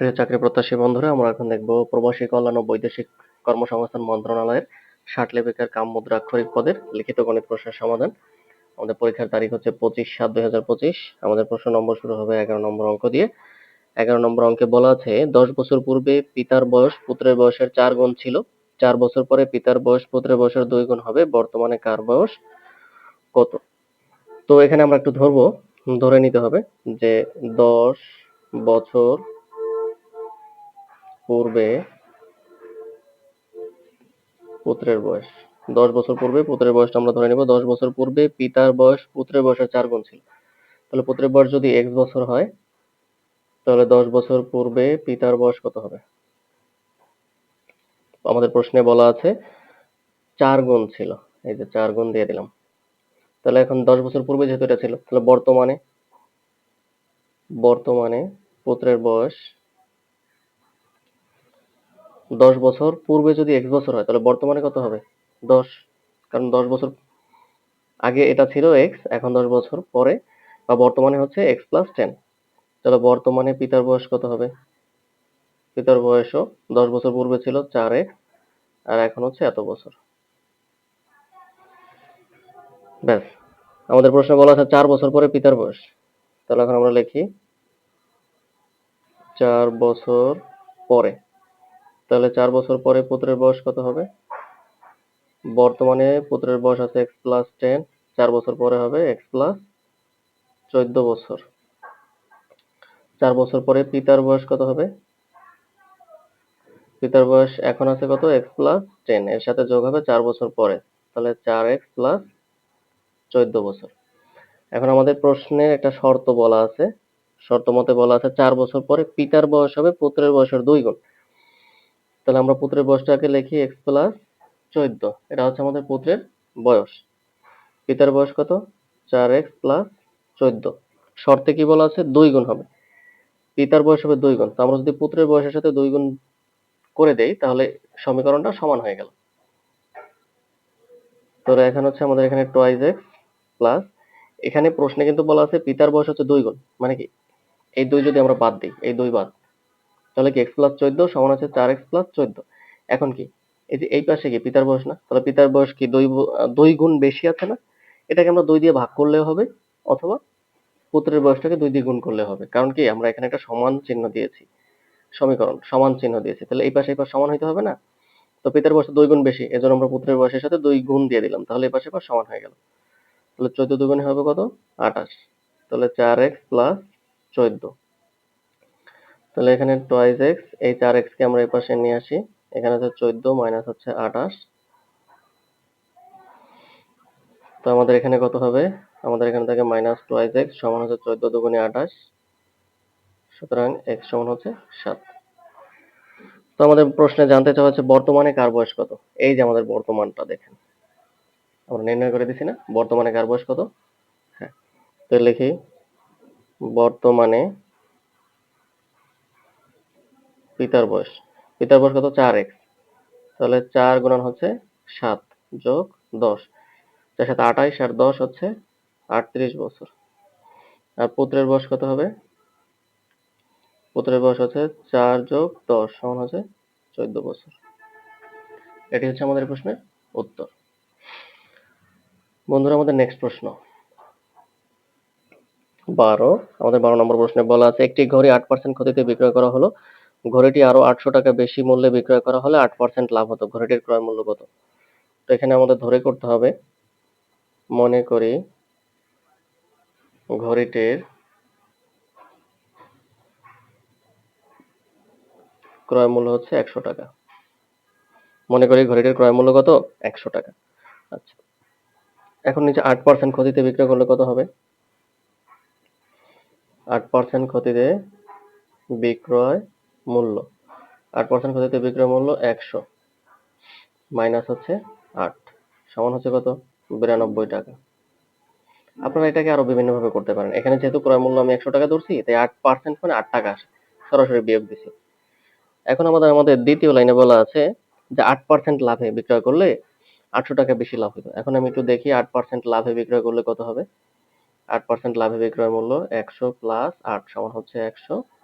প্রিয় চাকরি প্রত্যাশী বন্ধুরা, আমরা এখন দেখব প্রবাসী কল্যাণ ও বৈদেশিক কর্মসংস্থান মন্ত্রণালয়ের ষাট লিপিকার কাম মুদ্রা আক্ষরিক পদের লিখিত গণিত প্রশ্নের সমাধান। আমাদের পরীক্ষার তারিখ হচ্ছে পঁচিশ সাত দুই হাজার পঁচিশ। আমাদের প্রশ্ন নম্বর শুরু হবে এগারো নম্বর অঙ্ক দিয়ে। এগারো নম্বর অঙ্কে বলা আছে, দশ বছর পূর্বে পিতার বয়স পুত্রের বয়সের চার গুণ ছিল। চার বছর পরে পিতার বয়স পুত্রের বয়সের দুই গুণ হবে। বর্তমানে কার বয়স? কত? তো এখানে আমরা একটু ধরবো, ধরে নিতে হবে যে দশ বছর পূর্বে পুত্রের বয়স। দশ বছর পূর্বে পুত্রের বয়সটা আমরা ধরে নেব। দশ বছর পূর্বে পিতার বয়স পুত্রের বয়সের চার গুণ ছিল। তাহলে পুত্রের বয়স যদি এক্স বছর হয়, তাহলে দশ বছর পূর্বে পিতার বয়স কত হবে? আমাদের প্রশ্নে বলা আছে, চার গুণ ছিল। এই যে চার গুণ দিয়ে দিলাম। তাহলে এখন দশ বছর পূর্বে যেহেতু এটা ছিল, তাহলে বর্তমানে বর্তমানে পুত্রের বয়স দশ বছর পূর্বে যদি এক্স বছর হয়, তাহলে বর্তমানে কত হবে? দশ। কারণ দশ বছর আগে এটা ছিল এক্স এখন দশ বছর পরে বা বর্তমানে হচ্ছে এক্স প্লাস টেন তাহলে বর্তমানে পিতার বয়স কত হবে? পিতার বয়সও দশ বছর পূর্বে ছিল চার এক্স আর এখন হচ্ছে এত বছর। ব্যাস, আমাদের প্রশ্ন বলা আছে চার বছর পরে পিতার বয়স। তাহলে এখন আমরা লিখি, চার বছর পরে। তাহলে চার বছর পরে পুত্রের বয়স কত হবে? বর্তমানে পুত্রের বয়স আছে এক্স প্লাস টেন চার বছর পরে হবে এক্স প্লাস চোদ্দ বছর। চার বছর পরে পিতার বয়স কত হবে? পিতার বয়স এখন আছে কত? এক্স প্লাস টেন এর সাথে যোগ হবে চার বছর পরে। তাহলে চার এক্স প্লাস চোদ্দ বছর। এখন আমাদের প্রশ্নের একটা শর্ত বলা আছে। শর্ত মতে বলা আছে চার বছর পরে পিতার বয়স হবে, পুত্রের বয়সের দুই গুণ। তাহলে আমরা পুত্রের বয়সটাকে লিখি এক্স প্লাস চোদ্দ। এটা হচ্ছে আমাদের পুত্রের বয়স। পিতার বয়স কত? চার এক্স প্লাস চোদ্দ। শর্তে কি বলা আছে? দুই গুণ হবে। পিতার বয়স হবে দুই গুণ। তো আমরা যদি পুত্রের বয়সের সাথে দুই গুণ করে দেই, তাহলে সমীকরণটা সমান হয়ে গেল। তো এখন হচ্ছে আমাদের এখানে টোয়াইজ এক্স প্লাস এখানে প্রশ্নে কিন্তু বলা আছে পিতার বয়স হচ্ছে দুই গুণ। মানে কি? এই দুই যদি আমরা বাদ দিই, এই দুই বাদ। তাহলে কি এক্স প্লাস চোদ্দ সমান আছে চার এক্স প্লাস চোদ্দ? এখন কি? এই যে এই পাশে কি? পিতার বয়স না? তাহলে পিতার বয়স কি দুই দুই গুণ বেশি আছে না? এটাকে আমরা দুই দিয়ে ভাগ করলেও হবে, অথবা পুত্রের বয়সটাকে দুই দিয়ে গুণ করলে হবে। কারণ কি? আমরা এখানে একটা সমান চিহ্ন দিয়েছি। সমীকরণ, সমান চিহ্ন দিয়েছি। তাহলে এই পাশে এই পাশ সমান হইতে হবে না? তো পিতার বয়স দুই গুণ বেশি, এজন্য আমরা পুত্রের বয়সের সাথে দুই গুণ দিয়ে দিলাম। তাহলে এই পাশে পাশ সমান হয়ে গেল। তাহলে চোদ্দ দুগুণে হবে কত? আঠাশ। তাহলে চার এক্স প্লাস চোদ্দ। তাহলে এখানে টোয়াইজ এক্স এই চার এক্স কে আমরা এই পাশে নিয়ে আসি। এখানে হচ্ছে চোদ্দ মাইনাস হচ্ছে আঠাশ। তো আমাদের এখানে কত হবে? আমাদের এখানে থাকে মাইনাস টোয়াইজ এক্স সমান হচ্ছে চোদ্দ দুগুণে আঠাশ। সুতরাং এক্স সমান হচ্ছে সাত। তো আমাদের প্রশ্নে জানতে চাওয়া হচ্ছে বর্তমানে কার বয়স কত? এই যে আমাদের বর্তমানটা দেখেন। আমরা নির্ণয় করে দিছি না? বর্তমানে কার বয়স কত? হ্যাঁ। তো লিখি, বর্তমানে পিতার বয়স। পিতার বয়স কত? চার এক্স তাহলে চার গুণন হচ্ছে সাত যোগ দশ। তার সাথে আঠাইশ আর দশ হচ্ছে আটত্রিশ বছর। আর পুত্রের বয়স কত হবে? পুত্রের বয়স হচ্ছে চার যোগ দশ সমান হচ্ছে চোদ্দ বছর। এটি হচ্ছে আমাদের প্রশ্নের উত্তর। বন্ধুরা, আমাদের নেক্সট প্রশ্ন। বারো। আমাদের বারো নম্বর প্রশ্নে বলা আছে, একটি ঘড়ি আট পার্সেন্ট ক্ষতিতে বিক্রয় করা হলো। ঘড়িটি আরও আটশো টাকা বেশি মূল্যে বিক্রয় করা হলে আট পার্সেন্ট লাভ হতো। ঘড়িটির ক্রয় মূল্য কত? তো এখানে আমাদের ধরে করতে হবে। মনে করি ঘড়িটির ক্রয় মূল্য হচ্ছে একশো টাকা। মনে করি ঘড়িটির ক্রয় মূল্য কত? একশো টাকা। আচ্ছা। এখন নিচে আট পার্সেন্ট ক্ষতিতে বিক্রয় করলে কত হবে? আট পার্সেন্ট ক্ষতিতে বিক্রয় মূল্য। আট পার্সেন্ট ক্ষতিতে বিক্রয় মূল্য একশো। মাইনাস হচ্ছে আট। সমান হচ্ছে কত? বিরানব্বই টাকা। আপনারা এটাকে আরও বিভিন্ন ভাবে করতে পারেন। এখানে যেহেতু ক্রয় মূল্য আমি একশো টাকা ধরছি, তাই আট পার্সেন্ট মানে আট টাকা আসে। সরাসরি বিয়োগ দিছি। এখন আমাদের আমাদের দ্বিতীয় লাইনে বলা আছে যে আট পার্সেন্ট লাভে বিক্রয় করলে আটশো টাকা বেশি লাভ হতো এখন আমি একটু দেখি, আট পার্সেন্ট লাভে বিক্রয় করলে কত হবে? আট পার্সেন্ট লাভে বিক্রয় মূল্য একশো প্লাস আট সমান হচ্ছে একশো। আট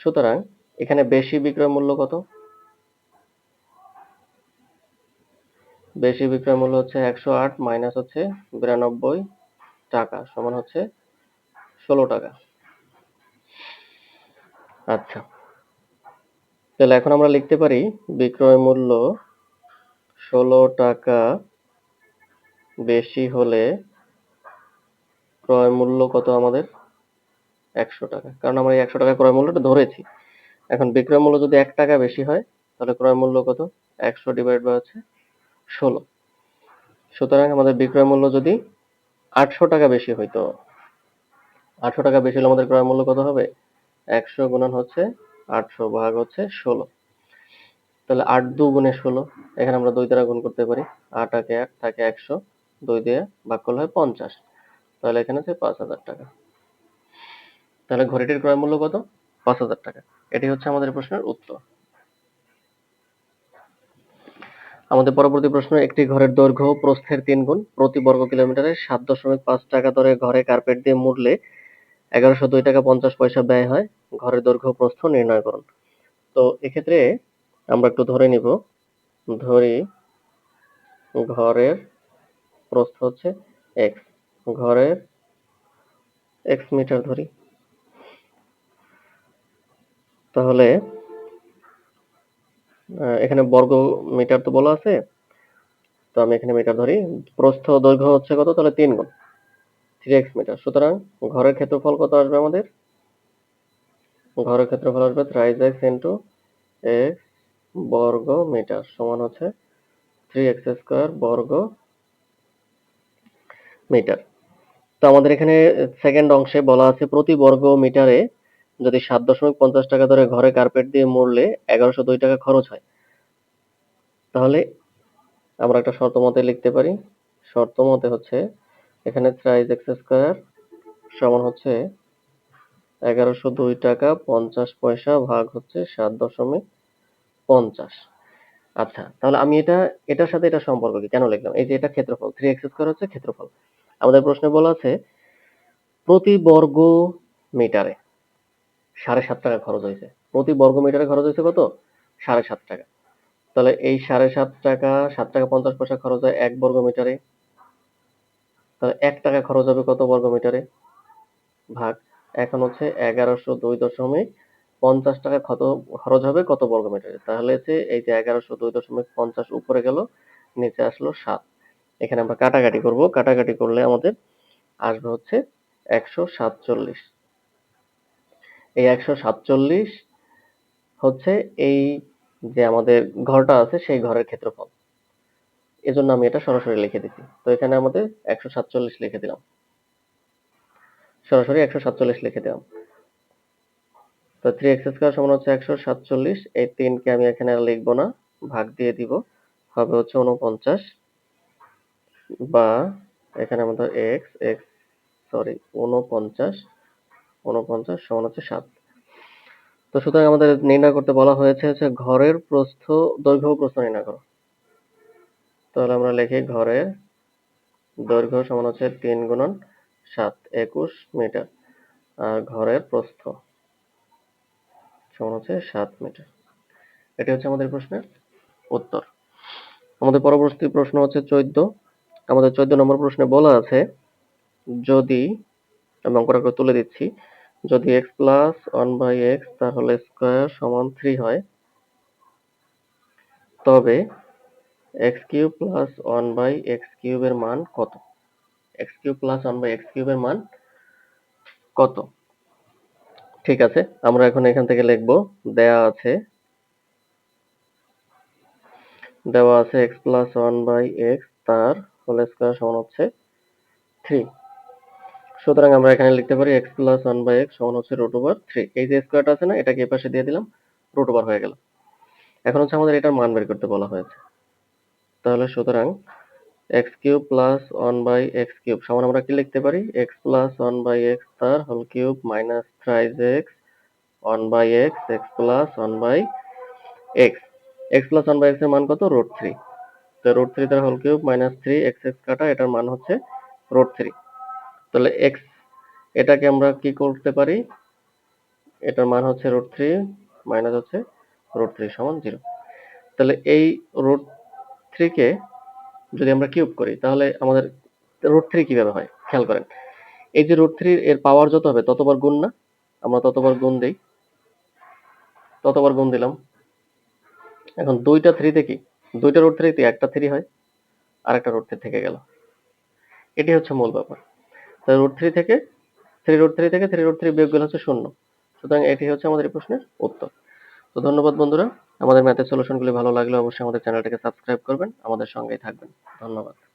সুতরাং এখানে বেশি বিক্রয় মূল্য কত? বেশি বিক্রয় মূল্য হচ্ছে একশো আট মাইনাস হচ্ছে বিরানব্বই টাকা সমান হচ্ছে ষোলো টাকা। আচ্ছা তাহলে এখন আমরা লিখতে পারি বিক্রয় মূল্য ষোলো টাকা বেশি হলে ক্রয় মূল্য কত আমাদের? একশো টাকা। কারণ আমরা একশো টাকা ক্রয় মূল্যটা ধরেছি। এখন বিক্রয় মূল্য যদি এক টাকা বেশি হয়, তাহলে ক্রয় মূল্য কত? একশো ডিভাইড বাই হচ্ছে ষোলো। সুতরাং আমাদের বিক্রয় মূল্য যদি আটশো টাকা বেশি হইতো আটশো টাকা বেশি হলে আমাদের ক্রয় মূল্য কত হবে? একশো গুণন হচ্ছে আটশো ভাগ হচ্ছে ষোলো। তাহলে আট দু গুণে ষোলো, এখানে আমরা দুই দ্বারা গুণ করতে পারি। আট আগে এক থাকে একশো, দুই দিয়ে ভাগ করলে হয় পঞ্চাশ। তাহলে এখানে হচ্ছে পাঁচ হাজার টাকা। তাহলে ঘড়িটির ক্রয় মূল্য কত? পাঁচ হাজার টাকা। এটি হচ্ছে আমাদের প্রশ্নের উত্তর। আমাদের পরবর্তী প্রশ্ন, একটি ঘরের দৈর্ঘ্য প্রস্থের তিন গুণ। প্রতি বর্গ কিলোমিটারে সাত দশমিক পাঁচ টাকা দরে ঘরে কার্পেট দিয়ে মুড়লে এগারোশো দুই টাকা পঞ্চাশ পয়সা ব্যয় হয়। ঘরের দৈর্ঘ্য প্রস্থ নির্ণয় করুন। তো এক্ষেত্রে আমরা একটু ধরে নিব। ধরি ঘরের প্রস্থ হচ্ছে এক্স ঘরের এক্স মিটার ধরি। তাহলে এখানে বর্গ মিটার তো বলা আছে। তো আমি এখানে মিটার ধরি। প্রস্থ দৈর্ঘ্য হচ্ছে কত? তাহলে তিন গুণ। থ্রি এক্স মিটার সুতরাং ঘরের ক্ষেত্রফল কত আসবে আমাদের? ঘরের ক্ষেত্রফল আসবে থ্রাইজ এক্স ইন্টু এক্স বর্গ মিটার সমান হচ্ছে থ্রি এক্স স্কোয়ার বর্গ মিটার তো আমাদের এখানে সেকেন্ড অংশে বলা আছে প্রতি বর্গ মিটারে যদি সাত দশমিক পঞ্চাশ টাকা ধরে ঘরে কার্পেট দিয়ে মুড়লে এগারোশো দুই টাকা খরচ হয়। তাহলে আমরা একটা শর্ত মতে লিখতে পারি। শর্ত মতে হচ্ছে এখানে থ্রাইজ এক্স স্কোয়ার সমান হচ্ছে এগারোশো দুই টাকা পঞ্চাশ পয়সা ভাগ হচ্ছে সাত দশমিক পঞ্চাশ। আচ্ছা তাহলে আমি এটা, এটার সাথে এটা সম্পর্ক কি? কেন লিখলাম? এই যে এটা ক্ষেত্রফল থ্রি এক্স স্কোয়ার হচ্ছে ক্ষেত্রফল। আমাদের প্রশ্নে বলা আছে, প্রতি বর্গ মিটারে সাড়ে সাত টাকা খরচ হয়েছে। প্রতি বর্গ মিটারে খরচ হয়েছে কত? সাড়ে সাত টাকা। তাহলে এই সাড়ে সাত টাকা সাত টাকা পঞ্চাশ পয়সা খরচ হয় এক বর্গ মিটারে। তাহলে এক টাকা খরচ হবে কত বর্গ মিটারে? ভাগ। এখন হচ্ছে এগারোশো দুই দশমিক পঞ্চাশ টাকা কত খরচ হবে কত বর্গ মিটারে? তাহলে হচ্ছে এই যে এগারোশো দুই দশমিক পঞ্চাশ উপরে গেল, নিচে আসলো সাত। এখানে আমরা কাটাকাটি করব। কাটাকাটি করলে আমাদের আসবে হচ্ছে একশো সাতচল্লিশ। এই একশো সাতচল্লিশ হচ্ছে এই যে আমাদের ঘরটা আছে, সেই ঘরের ক্ষেত্রফল। এজন্য আমি এটা সরাসরি লিখে দিচ্ছি। তো এখানে আমাদের একশো সাতচল্লিশ লিখে দিলাম। সরাসরি একশো সাতচল্লিশ লিখে দিলাম। তো থ্রি এক্স স্কোয়ার সমান হচ্ছে একশো সাতচল্লিশ। এই তিনকে আমি এখানে লিখব না। ভাগ দিয়ে দিব। হবে হচ্ছে উনপঞ্চাশ বা এখানে আমাদের এক্স এক্স সরি উনপঞ্চাশ উনপঞ্চাশ সমান হচ্ছে সাত। তো সুতরাং আমাদের নির্ণয় করতে বলা হয়েছে হচ্ছে ঘরের প্রস্থ, দৈর্ঘ্য প্রস্থ নির্ণয় করো। তাহলে আমরা লিখি ঘরের দৈর্ঘ্য সমান হচ্ছে তিন গুণন সাত একুশ মিটার, আর ঘরের প্রস্থ সমান হচ্ছে সাত মিটার। এটি হচ্ছে আমাদের প্রশ্নের উত্তর। আমাদের পরবর্তী প্রশ্ন হচ্ছে চোদ্দ। আমাদের চোদ্দ নম্বর প্রশ্নে বলা আছে, যদি আমি করে তুলে দিচ্ছি যদি x plus one by x তাহলে স্কোয়ার সমান থ্রি হয়। তবে x cube plus one by x কিউবের মান কত? X cube plus one by x কিউবের মান কত? ঠিক আছে, আমরা এখন এখান থেকে লিখব, দেয়া আছে, দেওয়া আছে x plus one by x তার হোল স্কোয়ার সমান হচ্ছে থ্রি সুতরাং আমরা এখানে লিখতে পারি x plus one by x সমান হচ্ছে রুট ওভার থ্রি এই যে স্কোয়ারটা আছে না, এটাকে এই পাশে দিয়ে দিলাম রুট ওভার হয়ে গেল। এখন হচ্ছে আমাদের এটার মান বের করতে বলা হয়েছে। তাহলে সুতরাং x cube plus one by x cube সমান আমরা কি লিখতে পারি? X plus one by x তার whole cube minus thrice x one by x x plus one by x x plus one by এক্সের মান কত? রুট থ্রি তো রুট থ্রি তার whole cube minus three x x কাটা, এটার মান হচ্ছে রুট থ্রি তাহলে এক্স এটাকে আমরা কি করতে পারি? এটার মান হচ্ছে রুট থ্রি মাইনাস হচ্ছে রুট থ্রি সমান জিরো তাহলে এই রুট থ্রিকে যদি আমরা কিউব করি, তাহলে আমাদের রুট থ্রি কীভাবে হয়? খেয়াল করেন। এই যে রুট থ্রির এর পাওয়ার যত হবে, ততবার গুণ না। আমরা ততবার গুণ দিই। ততবার গুণ দিলাম। এখন দুইটা থ্রিতে কি? দুইটা রুট থ্রিতে একটা থ্রি হয় আর একটা রুট থ্রি থেকে গেল। এটি হচ্ছে মূল ব্যাপার। তাই রুট থ্রি থেকে থ্রি রুট থ্রি থেকে থ্রি রুট থ্রি বিয়োগ গেলে হচ্ছে শূন্য। সুতরাং এটি হচ্ছে আমাদের এই প্রশ্নের উত্তর। তো ধন্যবাদ বন্ধুরা। আমাদের ম্যাথের সলিউশনগুলি ভালো লাগলে অবশ্যই আমাদের চ্যানেলটাকে সাবস্ক্রাইব করবেন। আমাদের সঙ্গেই থাকবেন। ধন্যবাদ।